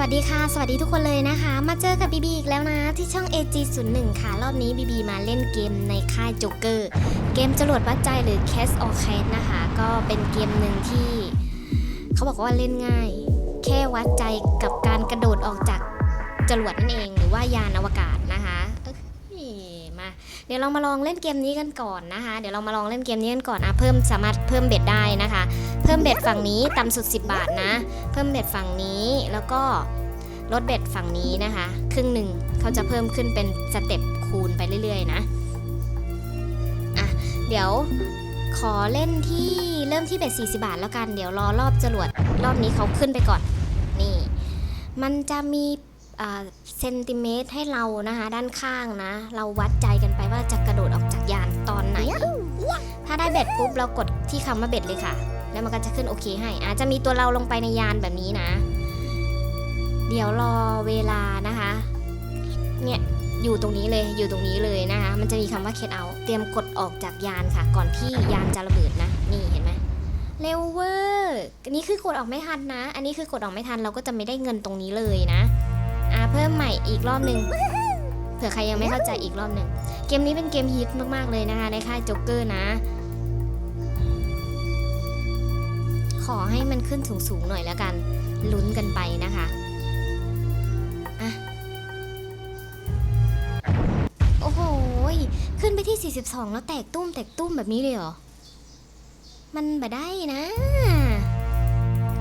สวัสดีค่ะ สวัสดีทุกคนเลยนะคะ มาเจอกับบีบีอีกแล้วนะ ที่ช่อง AG01 ค่ะ รอบนี้บีบีมาเล่นเกมในค่ายจ็กเกอร์ เกมจรวดวัดใจหรือ Cast or Cat นะคะ ก็เป็นเกมหนึ่งที่ เขาบอกว่าเล่นง่าย แค่วัดใจกับการกระโดดออกจากจรวดนั่นเอง หรือว่ายานอวกาศนะคะ เดี๋ยวเรามาลองเล่นเกมนี้กันก่อนนะคะ เดี๋ยวเรามาลองเล่นเกมนี้กันก่อนอะเพิ่มสามารถเพิ่มเบ็ดได้นะคะ เพิ่มเบ็ดฝั่งนี้ต่ำสุด 10 บาทนะ เพิ่มเบ็ดฝั่งนี้แล้วก็ลดเบ็ดฝั่งนี้นะคะ ครึ่งหนึ่งเขาจะเพิ่มขึ้นเป็นสเต็ปคูณไปเรื่อยๆนะอะเดี๋ยวขอเล่นที่เริ่มที่เบ็ด40 บาทแล้วกัน เดี๋ยวรอรอบจรวดรอบนี้เขาขึ้นไปก่อน นี่ มันจะมี เซนติเมตรให้เรานะคะ ด้านข้างนะ เราวัดใจกันไปว่าจะกระโดดออกจากยานตอนไหน ถ้าได้เบ็ดปุ๊บเรากดที่คำว่าเบ็ดเลยค่ะ แล้วมันก็จะขึ้นโอเคให้ อาจจะมีตัวเราลงไปในยานแบบนี้นะ เดี๋ยวรอเวลานะคะ เนี่ยอยู่ตรงนี้เลยอยู่ตรงนี้เลยนะคะ มันจะมีคำว่าเคดเอาเตรียมกดออกจากยานค่ะ ก่อนที่ยานจะระเบิดนะ นี่เห็นไหมเร็วเวอร์อันนี้คือกดออกไม่ทันนะ อันนี้คือกดออกไม่ทันเราก็จะไม่ได้เงินตรงนี้เลยนะ อ่าเพิ่มใหม่อีกรอบหนึ่งเผื่อใครยังไม่เข้าใจอีกรอบหนึ่งเกมนี้เป็นเกมฮิตมากๆเลยนะคะในค่ายโจ๊กเกอร์นะ ขอให้มันขึ้นสูงๆหน่อยแล้วกัน ลุ้นกันไปนะคะอะโอ้โหยขึ้นไปที่ 42 แล้วแตกตุ้มแตกตุ้มแบบนี้เลยเหรอ มันบ่ได้นะ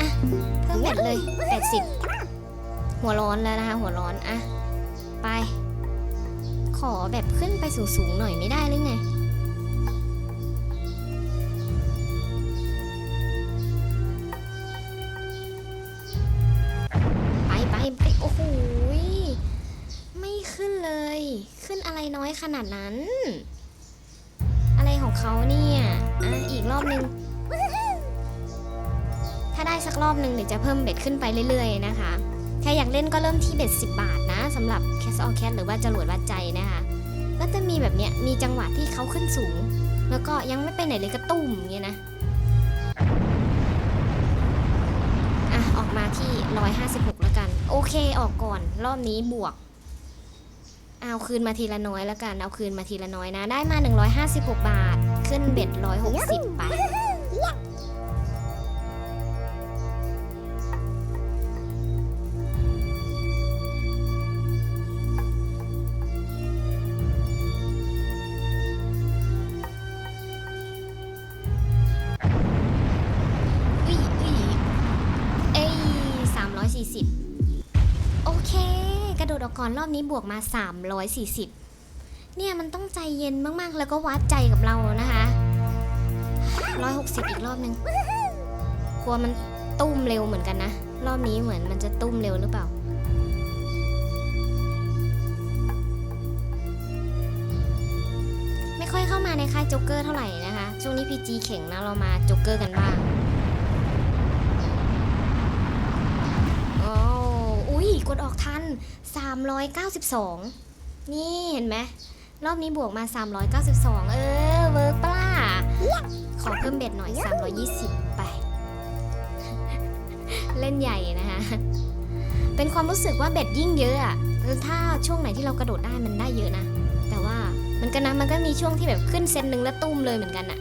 อะเพิ่มแบตเลย 80 หัวร้อนแล้วนะคะหัวร้อนอะไป ขอแบบขึ้นไปสูงๆหน่อยไม่ได้หรือไงไปไปไปโอ้โหไม่ขึ้นเลย ขึ้นอะไรน้อยขนาดนั้น อะไรของเขาเนี่ยอะอีกรอบนึงถ้าได้สักรอบหนึ่งเดี๋ยวจะเพิ่มเบ็ดขึ้นไปเรื่อยๆนะคะ ใครอยากเล่นก็เริ่มที่เบ็ด10 บาทนะสำหรับ Cast or Cat หรือว่าจรวดวัดใจนะคะก็จะมีแบบเนี้ยมีจังหวะที่เขาขึ้นสูง แล้วก็ยังไม่ไปไหนเลยกระตุ้มอย่างเงี้ยนะอะออกมาที่ 156 แล้วกัน โอเคออกก่อนรอบนี้บวก เอาคืนมาทีละน้อยแล้วกัน เอาคืนมาทีละน้อยนะ ได้มา 156 บาท ขึ้นเบ็ด160 ไป ระโดดออกก่อนรอบนี้บวกมา 340 เนี่ยมันต้องใจเย็นมากๆ แล้วก็วัดใจกับเรานะคะ 160 อีกรอบนึง กลัวมันตุ้มเร็วเหมือนกันนะ รอบนี้เหมือนมันจะตุ้มเร็วหรือเปล่าไม่ค่อยเข้ามาในค่ายโจ๊กเกอร์เท่าไหร่นะคะ ช่วงนี้พีจีเข่งนะเรามาโจ๊กเกอร์กันบ้าง โอ้อุ้ย กดออกทัน 392 นี่เห็นไหม รอบนี้บวกมา 392 เออ เวิร์กปล่ะขอเพิ่มเบ็ดหน่อย 320 ไป เล่นใหญ่นะคะ เป็นความรู้สึกว่าเบ็ดยิ่งเยอะอะถ้าช่วงไหนที่เรากระโดดได้มันได้เยอะนะ แต่ว่ามันก็นะมันก็มีช่วงที่แบบขึ้นเซนหนึ่งแล้วตุ้มเลยเหมือนกันอะ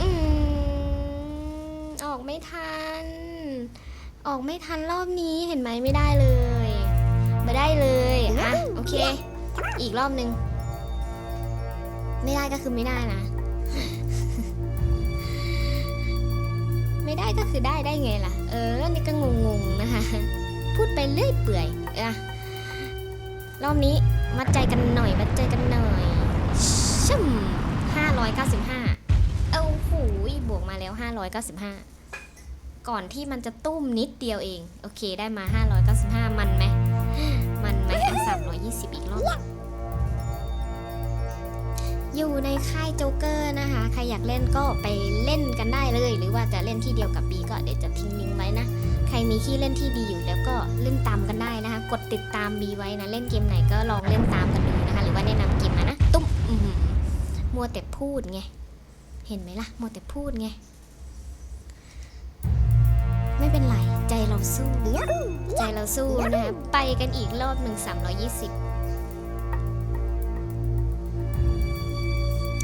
อืมออกไม่ทัน ออกไม่ทันรอบนี้เห็นไหมไม่ได้เลยไม่ได้เลยอะโอเค อีกรอบหนึ่งไม่ได้ก็คือไม่ได้นะ ไม่ได้ก็คือได้ได้ไงล่ะ เออนี่ก็งงๆนะคะ พูดไปเรื่อยเปื่อยอะรอบนี้มัดใจกันหน่อยมัดใจกันหน่อยชุ่มห้าร้อยเก้าสิบห้าเอ้าหูยบวกมาแล้วห้าร้อยเก้าสิบห้า ก่อนที่มันจะตุ้มนิดเดียวเอง โอเคได้มาห้าร้อยเก้าสิบห้ามันไหม มันไหมอะสามร้อยยี่สิบอีกรอบ อยู่ในค่ายโจ๊กเกอร์นะคะ ใครอยากเล่นก็ไปเล่นกันได้เลย หรือว่าจะเล่นที่เดียวกับบีก็เดี๋ยวจะทิ้งลิงก์ไว้นะ ใครมีที่เล่นที่ดีอยู่แล้วก็เล่นตามกันได้นะคะ กดติดตามบีไว้นะ เล่นเกมไหนก็ลองเล่นตามกันดูนะคะ หรือว่าแนะนำเกมมานะ ตุ้มมัวแต่พูดไง เห็นไหมล่ะ มัวแต่พูดไง ไม่เป็นไร ใจเราสู้ ใจเราสู้นะคะไปกันอีกรอบหนึ่ง320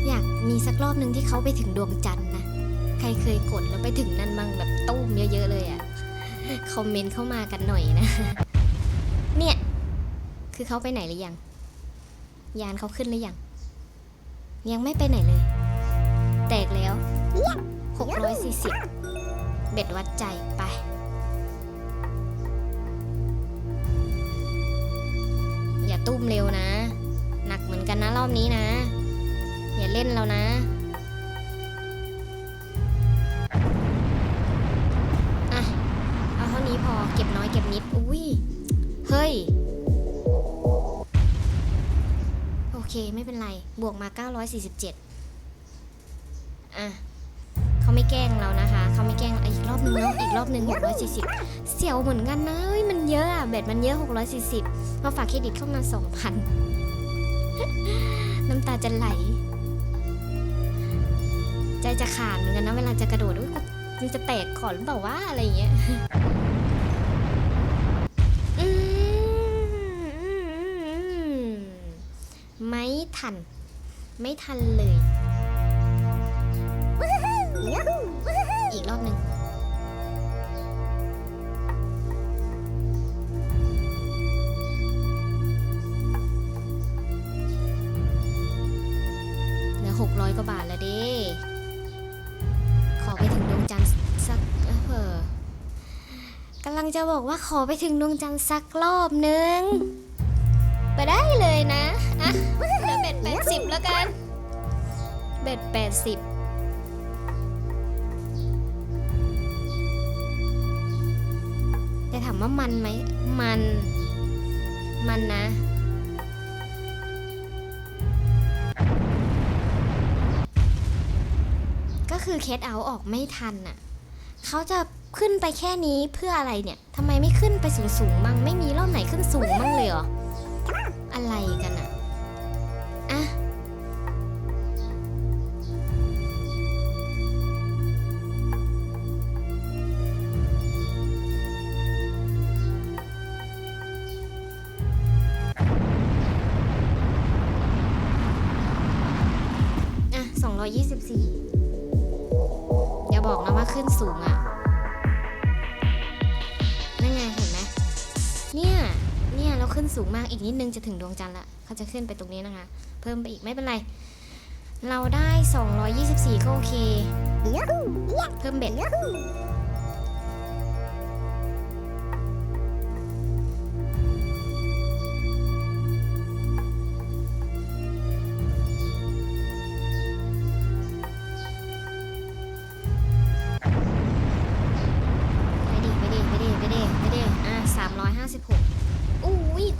อยากมีสักรอบหนึ่งที่เขาไปถึงดวงจันทร์นะ ใครเคยกดแล้วไปถึงนั่นบ้างแบบตุ้มเยอะๆเลยอะ่ะ คอมเมนต์เข้ามากันหน่อยนะ เนี่ย คือเขาไปไหนหรือยัง ยานเขาขึ้นหรือยัง ยังไม่ไปไหนเลย แตกแล้ว 640 เบ็ดวัดใจไป อย่าตุ้มเร็วนะ หนักเหมือนกันนะรอบนี้นะ อย่าเล่นแล้วนะอะเอาเท่านี้พอเก็บน้อยเก็บนิด อุ้ย เฮ้ย โอเคไม่เป็นไร บวกมา 947 อะเขา ไม่แกล้งเรานะคะ เขาไม่แกล้งอีกรอบนึงเนาะอีกรอบนึง640 เสียวเหมือนกันนะเฮ้ยมันเยอะอะแบตมันเยอะ 640มาฝากเครดิตเข้ามา2,000 น้ำตาจะไหล ใจจะขาดเหมือนกันนะเวลาจะกระโดดมันจะแตกก่อนหรือเปล่าว่าอะไรอย่างเงี้ยไม่ทัน ไม่ทันเลย 600 กว่าบาทแล้วเด้ขอไปถึงดวงจันทร์สักเออกำลังจะบอกว่าขอไปถึงดวงจันทร์สักรอบนึง ไปได้เลยนะ อะเบ็ดแปดสิบแล้วกัน เบ็ดแปดสิบจะถามว่ามันไหม มัน มันนะ คือเคสเอาออกไม่ทันน่ะเขาจะขึ้นไปแค่นี้เพื่ออะไรเนี่ยทำไมไม่ขึ้นไปสูงสูงมั่งไม่มีรอบไหนขึ้นสูงมั่งเลยเหรออะไรกันอะอะอะสองร้อยยี่สิบสี่ ขึ้นสูงอะนั่นไงเห็นไหมเนี่ย เนี่ยเราขึ้นสูงมากอีกนิดนึงจะถึงดวงจันทร์ละเขาจะขึ้นไปตรงนี้นะคะ เพิ่มไปอีกไม่เป็นไร เราได้ 224 ก็โอเค เพิ่มเบ็ด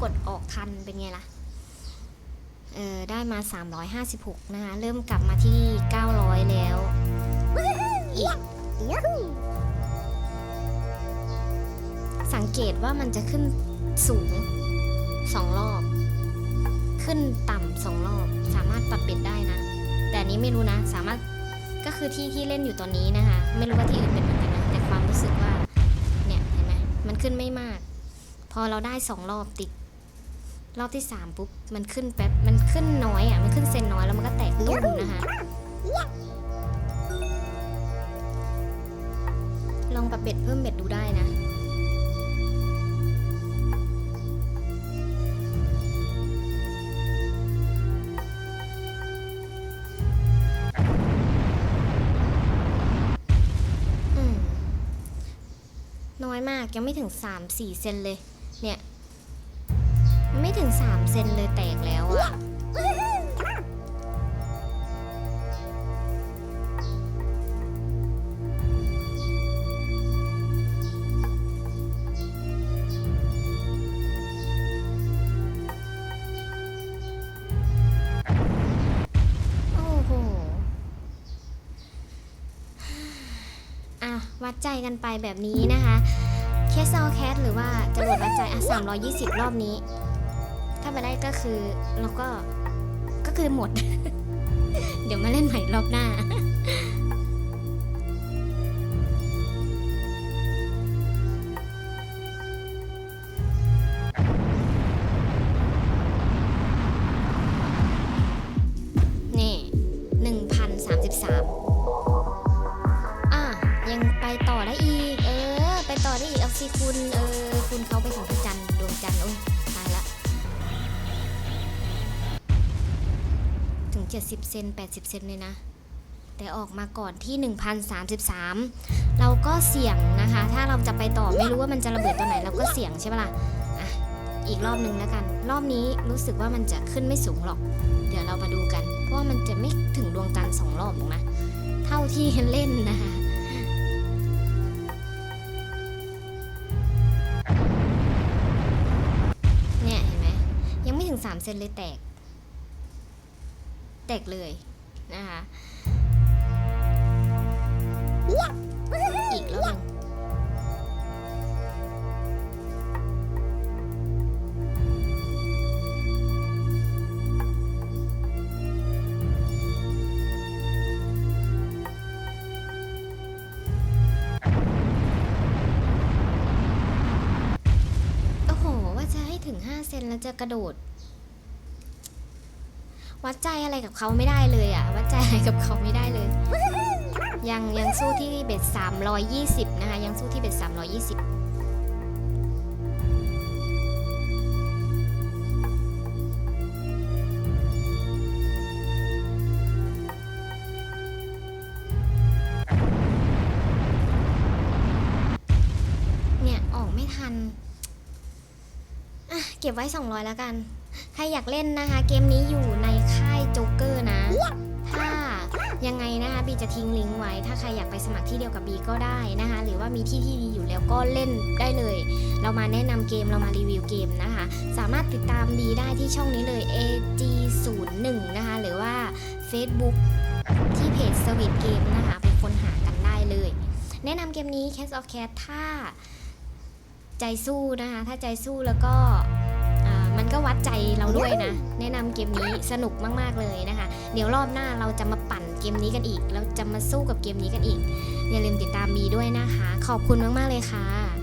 กดออกทันเป็นไงล่ะ เออได้มา 356 นะคะ เริ่มกลับมาที่ 900 แล้วอีกสังเกตว่ามันจะขึ้นสูงสองรอบ ขึ้นต่ำสองรอบ สามารถปรับเปลี่ยนได้นะ แต่อันนี้ไม่รู้นะ สามารถก็คือที่ที่เล่นอยู่ตอนนี้นะคะ ไม่รู้ว่าที่อื่นเป็นเหมือนกันนะแต่ความรู้สึกว่า เนี่ยเห็นไหมมันขึ้นไม่มาก พอเราได้สองรอบติด รอบที่สามปุ๊บ มันขึ้นแป๊บ มันขึ้นน้อยอะ มันขึ้นเซนน้อยแล้วมันก็แตกตุ้มนะคะลองปรับเบ็ดเพิ่มเบ็ดดูได้นะน้อยมากยังไม่ถึง 3-4 เซนเลย เนี่ย ไม่ถึง 3 เซนเลยแตกแล้วอะโอ้โหอะ วัดใจกันไปแบบนี้นะคะ แคสซอแคสหรือว่าจรวดวัดใจอะ320 รอบนี้ ถ้ามาได้ก็คือเราก็ก็คือหมด เดี๋ยวมาเล่นใหม่รอบหน้าไปต่อได้อีก เออ ไปต่อได้อีกเอาสิคุณ เออ คุณเขาไปถึงพระจันทร์ดวงจันทร์โอ้ 70 เซน 80 เซนเลยนะ แต่ออกมาก่อนที่ 1,033 เราก็เสี่ยงนะคะ ถ้าเราจะไปต่อไม่รู้ว่ามันจะระเบิดตอนไหนเราก็เสี่ยงใช่ปะล่ะอะ อีกรอบหนึ่งแล้วกัน รอบนี้รู้สึกว่ามันจะขึ้นไม่สูงหรอก เดี๋ยวเรามาดูกัน เพราะว่ามันจะไม่ถึงดวงจันทร์สองรอบหรอกนะ เท่าที่เล่นนะคะเนี่ยเห็นไหมยังไม่ถึง3เซนเลยแตก แตกเลยนะคะอีกรอบหนึ่งโอ้โห ว่าจะให้ถึง 5 เซนแล้วจะกระโดด วัดใจอะไรกับเขาไม่ได้เลยอะวัดใจอะไรกับเขาไม่ได้เลย ยังยังสู้ที่เบ็ด320 นะคะ ยังสู้ที่เบ็ด320เนี่ยออกไม่ทันเก็บไว้ 200 แล้วกัน ใครอยากเล่นนะคะ เกมนี้อยู่ใน จ๊กเกอร์นะ ถ้ายังไงนะคะบีจะทิ้งลิงก์ไว้ ถ้าใครอยากไปสมัครที่เดียวกับบีก็ได้นะคะ หรือว่ามีที่ที่ดีอยู่แล้วก็เล่นได้เลย เรามาแนะนำเกมเรามารีวิวเกมนะคะ สามารถติดตามบีได้ที่ช่องนี้เลย AG01 นะคะ หรือว่า Facebook ที่เพจ s w e e t Game นะคะไปค้นหากันได้เลย แนะนำเกมนี้ Cast of Cat ถ้าใจสู้นะคะ ถ้าใจสู้แล้วก็อ่า มันก็วัดใจเราด้วยนะ แนะนำเกมนี้สนุกมากๆเลยนะคะ เดี๋ยวรอบหน้าเราจะมาปั่นเกมนี้กันอีก เราจะมาสู้กับเกมนี้กันอีก อย่าลืมติดตามบีด้วยนะคะ ขอบคุณมากๆเลยค่ะ